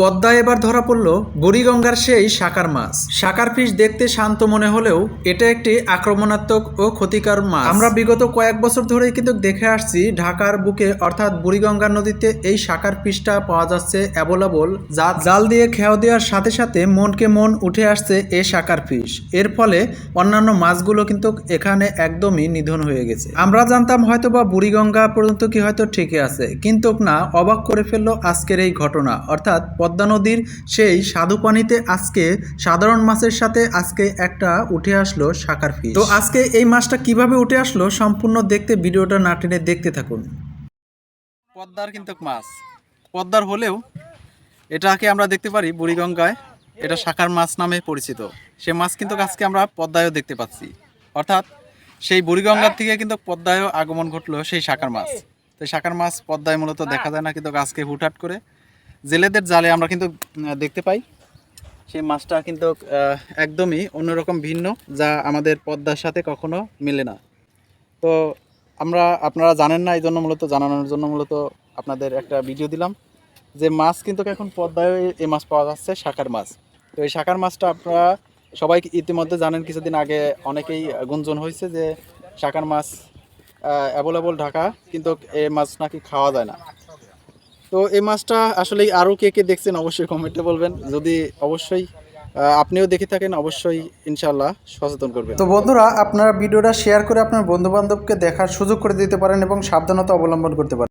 পদ্মায় এবার ধরা পড়ল বুড়িগঙ্গার সেই শাকার মাছ। শাকার ফিশ দেখতে শান্ত মনে হলেও এটা একটি আক্রমণাত্মক ও ক্ষতিকর মাছ। আমরা বিগত কয়েক বছর ধরেই কিন্তু দেখে আসছি ঢাকার বুকে, অর্থাৎ বুড়িগঙ্গা নদীতে এই শাকার ফিশটা পাওয়া যাচ্ছে অ্যাভেলেবল। যা জাল দিয়ে খেয়া দেওয়ার সাথে সাথে মনকে মন উঠে আসছে এই শাকার ফিশ। এর ফলে অন্যান্য মাছগুলো কিন্তু এখানে একদমই নিধন হয়ে গেছে। আমরা জানতাম হয়তো বা বুড়িগঙ্গা পর্যন্ত কি হয়তো ঠিকই আছে, কিন্তু না, অবাক করে ফেলল আজকের এই ঘটনা। অর্থাৎ পদ্মা নদীর সেই স্বাদু পানিতে আজকে সাধারণ মাছের সাথে আজকে একটা উঠে আসলো শাকার ফিশ তো আজকে এই মাছটা কীভাবে উঠে আসলো সম্পূর্ণ দেখতে, ভিডিওটা না টেনে দেখতে থাকুন। পদ্মার কিন্তু মাছ। পদ্মার হলেও এটাকে আমরা দেখতে পারি বুড়িগঙ্গায়। এটা শাকার মাছ নামে পরিচিত। সে মাছ কিন্তু আজকে আমরা পদ্মায়ও দেখতে পাচ্ছি। অর্থাৎ সেই বুড়িগঙ্গার থেকে কিন্তু পদ্মায়ও আগমন ঘটলো সেই শাকার মাছ। তো শাকার মাছ পদ্মায় মূলত দেখা যায় না, কিন্তু আজকে হুটহাট করে জেলেদের জালে আমরা কিন্তু দেখতে পাই। সেই মাছটা কিন্তু একদমই অন্যরকম ভিন্ন, যা আমাদের পদ্মার সাথে কখনো মেলে না। তো আমরা, আপনারা জানেন না এই জন্য মূলত, জানানোর জন্য মূলত আপনাদের একটা ভিডিও দিলাম, যে মাছ কিন্তু এখন পদ্মায় এই মাছ পাওয়া যাচ্ছে, শাকার মাছ। তো এই শাকার মাছটা আপনারা সবাই ইতিমধ্যে জানেন, কিছুদিন আগে অনেকেই গুঞ্জন হয়েছে যে শাকার মাছ অ্যাভেলেবল ঢাকা, কিন্তু এই মাছ নাকি খাওয়া যায় না। তো এই মাছটা আসলে আরও কে কে দেখছেন অবশ্যই কমেন্টে বলবেন। যদি অবশ্যই আপনিও দেখে থাকেন, অবশ্যই ইনশাল্লাহ সচেতন করবেন। তো বন্ধুরা, আপনারা ভিডিওটা শেয়ার করে আপনার বন্ধুবান্ধবকে দেখার সুযোগ করে দিতে পারেন এবং সাবধানতা অবলম্বন করতে পারেন।